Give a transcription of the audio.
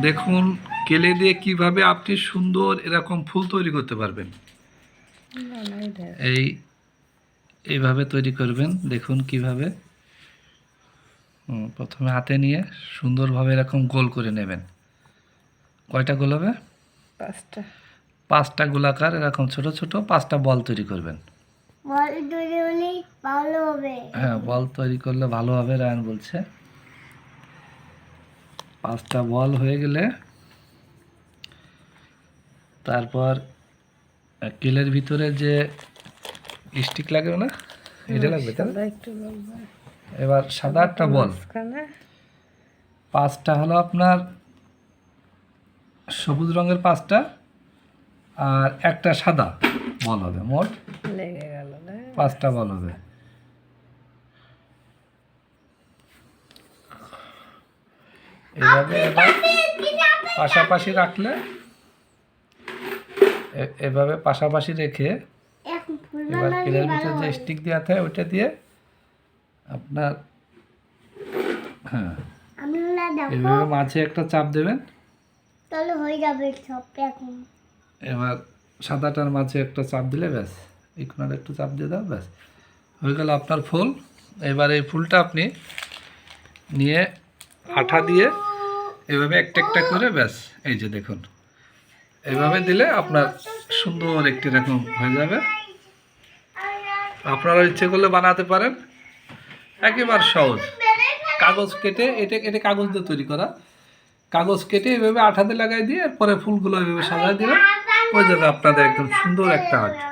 দেখুন কেলে দিয়ে কীভাবে আপনি সুন্দর এরকম ফুল তৈরি করতে পারবেন। এই এইভাবে তৈরি করবেন দেখুন কীভাবে। প্রথমে হাতে নিয়ে সুন্দরভাবে এরকম গোল করে নেবেন। কয়টা গোল হবে? পাঁচটা। পাঁচটা গোলাকার এরকম ছোট ছোট পাঁচটা বল তৈরি করবেন। বল তৈরি হলেই ভালো হবে। হ্যাঁ বল তৈরি করলে ভালো হবে রায়ন বলছে। পাঁচটা বল হয়ে গেলে তারপর কিলের ভিতরে যে স্টিক লাগবে না এটা লাগবে এবার সাদা একটা বল। পাঁচটা হলো আপনার সবুজ রঙের পাঁচটা আর একটা সাদা বল হবে মোট লেগে পাঁচটা বল হবে। এভাবে এবার পাশাপাশি রাখলে এভাবে পাশাপাশি রেখে এবার কিলের ভিতরে যে স্টিক দেওয়া থাকে ওইটা দিয়ে আপনার হ্যাঁ এভাবে মাঝে একটা চাপ দেবেন। তাহলে হয়ে যাবে সব এখন। এবার সাদাটার মাঝে একটা চাপ দিলে ব্যাস কোনার একটু চাপ দিয়ে দাও ব্যাস। হয়ে গেল আপনার ফুল। এবার এই ফুলটা আপনি নিয়ে আঠা দিয়ে এভাবে একটা একটা করে, ব্যাস, এই যে দেখুন। এভাবে দিলে আপনার সুন্দর একটি রকম হয়ে যাবে। আপনারা ইচ্ছে করলে বানাতে পারেন। একেবারে সহজ। কাগজ কেটে, এটা এটা কাগজ দিয়ে তৈরি করা। কাগজ কেটে এভাবে আঠাতে লাগাই দিয়ে, এরপরে ফুলগুলো এভাবে সাজায় দিলে হয়ে যাবে আপনাদের একদম সুন্দর একটা আর্ট।